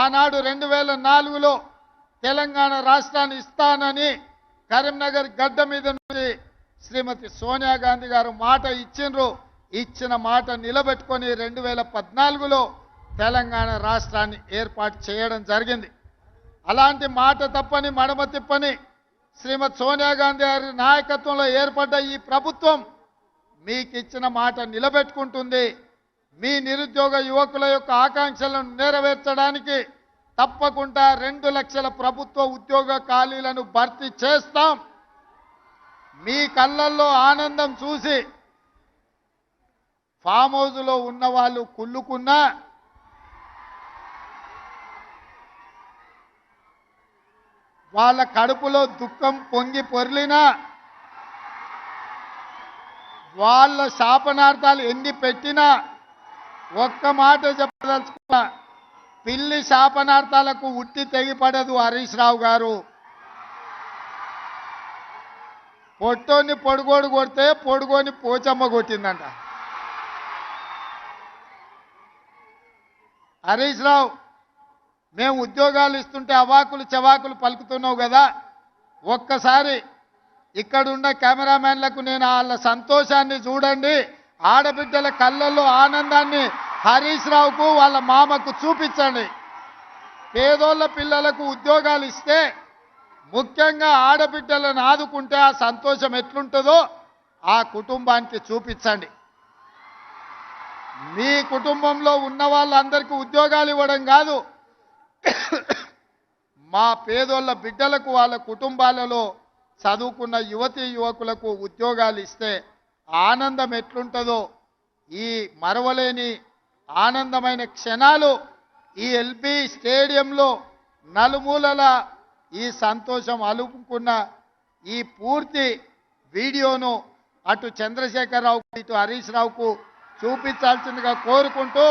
ఆనాడు రెండు వేల నాలుగులో తెలంగాణ రాష్ట్రాన్ని ఇస్తానని కరీంనగర్ గడ్డ మీద నుండి శ్రీమతి సోనియా గాంధీ గారు మాట ఇచ్చిండ్రు. ఇచ్చిన మాట నిలబెట్టుకొని రెండు వేల పద్నాలుగులో తెలంగాణ రాష్ట్రాన్ని ఏర్పాటు చేయడం జరిగింది. అలాంటి మాట తప్పని మడమ తిప్పని శ్రీమతి సోనియా గాంధీ గారి నాయకత్వంలో ఏర్పడ్డ ఈ ప్రభుత్వం మీకు ఇచ్చిన మాట నిలబెట్టుకుంటుంది. మీ నిరుద్యోగ యువకుల యొక్క ఆకాంక్షలను నెరవేర్చడానికి తప్పకుండా రెండు లక్షల ప్రభుత్వ ఉద్యోగ ఖాళీలను భర్తీ చేస్తాం. మీ కళ్ళల్లో ఆనందం చూసి ఫామ్ హౌజ్లో ఉన్న వాళ్ళు కుళ్ళుకున్నా వాళ్ళ కడుపులో దుఃఖం పొంగి పొర్లినా వాళ్ళ శాపనార్థాలు ఎన్ని పెట్టినా ఒక్క మాట చెప్పదలుచుకున్నా పిల్లి శాపనార్థాలకు ఉట్టి తెగిపడదు హరీష్ రావు గారు. పొట్టోని పొడుగోడు కొడితే పొడుగోని పోచమ్మ కొట్టిందంట. హరీష్ రావు మేము ఉద్యోగాలు ఇస్తుంటే అవాకులు చవాకులు పలుకుతున్నావు కదా ఒక్కసారి ఇక్కడున్న కెమెరామెన్లకు నేను వాళ్ళ సంతోషాన్ని చూడండి. ఆడబిడ్డల కళ్ళల్లో ఆనందాన్ని హరీష్ రావుకు వాళ్ళ మామకు చూపించండి. పేదోళ్ళ పిల్లలకు ఉద్యోగాలు ఇస్తే ముఖ్యంగా ఆడబిడ్డలను ఆదుకుంటే ఆ సంతోషం ఎట్లుంటుందో ఆ కుటుంబానికి చూపించండి. మీ కుటుంబంలో ఉన్న వాళ్ళందరికీ ఉద్యోగాలు ఇవ్వడం కాదు. మా పేదోళ్ళ బిడ్డలకు వాళ్ళ కుటుంబాలలో చదువుకున్న యువతీ యువకులకు ఉద్యోగాలు ఇస్తే ఆనందం ఎట్లుంటుందో ఈ మరవలేని ఆనందమైన క్షణాలు ఈ ఎల్బి స్టేడియంలో నలుమూలల ఈ సంతోషం అలుపుకున్న ఈ పూర్తి వీడియోను అటు చంద్రశేఖరరావు ఇటు హరీష్ రావుకు చూపించాల్సిందిగా కోరుకుంటూ